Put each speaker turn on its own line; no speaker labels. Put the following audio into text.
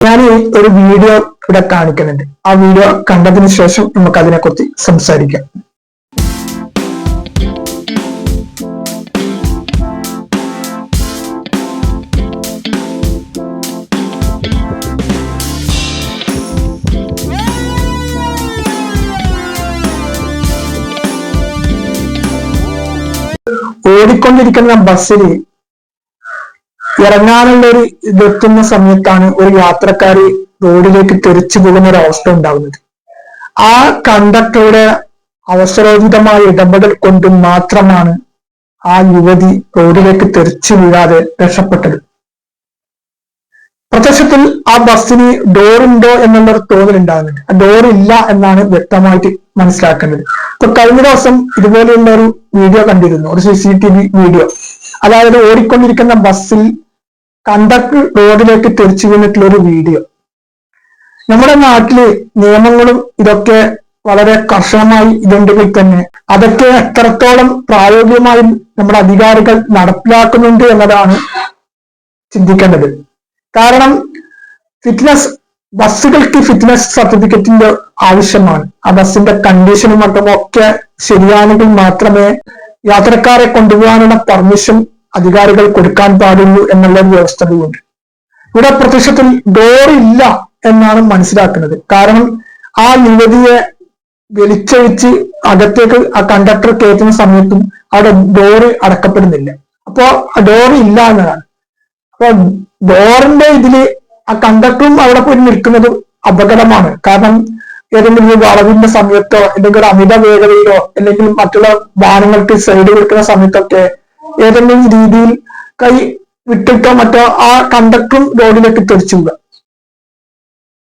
ഞാൻ ഒരു വീഡിയോ ഇവിടെ കാണിക്കുന്നുണ്ട്. ആ വീഡിയോ കണ്ടതിന് ശേഷം നമുക്ക് അതിനെക്കുറിച്ച് സംസാരിക്കാം. ഓടിക്കൊണ്ടിരിക്കുന്ന ബസ്സിൽ ഇറങ്ങാനുള്ള ഒരു ഇതെത്തുന്ന സമയത്താണ് ഒരു യാത്രക്കാരി റോഡിലേക്ക് തെറിച്ചു പോകുന്ന ഒരു അവസ്ഥ ഉണ്ടാകുന്നത്. ആ കണ്ടക്ടറുടെ അവസരോചിതമായ ഇടപെടൽ കൊണ്ട് മാത്രമാണ് ആ യുവതി റോഡിലേക്ക് തെറിച്ചു വീഴാതെ രക്ഷപ്പെട്ടത്. പ്രത്യക്ഷത്തിൽ ആ ബസ്സിന് ഡോറുണ്ടോ എന്നുള്ളൊരു തോന്നലുണ്ടാകുന്നുണ്ട് ആ ഡോർ ഇല്ല എന്നാണ് വ്യക്തമായിട്ട് മനസ്സിലാക്കേണ്ടത് ഇപ്പൊ കഴിഞ്ഞ ദിവസം ഇതുപോലെയുള്ള ഒരു വീഡിയോ കണ്ടിരുന്നു. ഒരു C C T V video അതായത് ഓടിക്കൊണ്ടിരിക്കുന്ന ബസ്സിൽ കണ്ടക്ടർ റോഡിലേക്ക് തെറിച്ചു വീണിട്ടുള്ള ഒരു വീഡിയോ നമ്മുടെ നാട്ടിൽ നിയമങ്ങളും ഇതൊക്കെ വളരെ കർശനമായി ഇതുണ്ടെങ്കിൽ തന്നെ അതൊക്കെ എത്രത്തോളം പ്രായോഗികമായി നമ്മുടെ അധികാരികൾ നടപ്പിലാക്കുന്നുണ്ട് എന്നതാണ് ചിന്തിക്കേണ്ടത്. കാരണം ഫിറ്റ്നസ് ബസ്സുകൾക്ക് ഫിറ്റ്നസ് സർട്ടിഫിക്കറ്റിന്റെ ആവശ്യമാണ്. ആ ബസ്സിന്റെ കണ്ടീഷനും മറ്റും ഒക്കെ ശരിയാണെങ്കിൽ മാത്രമേ യാത്രക്കാരെ കൊണ്ടുപോകാനുള്ള പെർമിഷൻ അധികാരികൾ കൊടുക്കാൻ പാടുള്ളൂ എന്നുള്ള വ്യവസ്ഥകളുണ്ട് ഇവിടെ പ്രത്യക്ഷത്തിൽ ഡോർ ഇല്ല എന്നാണ് മനസ്സിലാക്കുന്നത്. കാരണം ആ യുവതിയെ വലിച്ചഴിച്ച് അകത്തേക്ക് ആ കണ്ടക്ടർ കയറ്റുന്ന സമയത്തും അവിടെ ഡോറ് അടക്കപ്പെടുന്നില്ല. അപ്പോ ഡോർ ഇല്ല എന്നതാണ്. അപ്പൊ ഡോറിന്റെ ഇതിൽ ആ കണ്ടക്ടറും അവിടെ പോയി നിൽക്കുന്നത് അപകടമാണ്. കാരണം ഏതെങ്കിലും വളവിന്റെ സമയത്തോ അല്ലെങ്കിൽ ഒരു അമിത വേഗതയിലോ അല്ലെങ്കിൽ മറ്റുള്ള വാഹനങ്ങൾക്ക് സൈഡ് കൊടുക്കുന്ന സമയത്തൊക്കെ ഏതെങ്കിലും രീതിയിൽ കൈ വിട്ടിട്ടോ മറ്റോ ആ കണ്ടക്ടറും റോഡിലേക്ക് തെറിച്ചു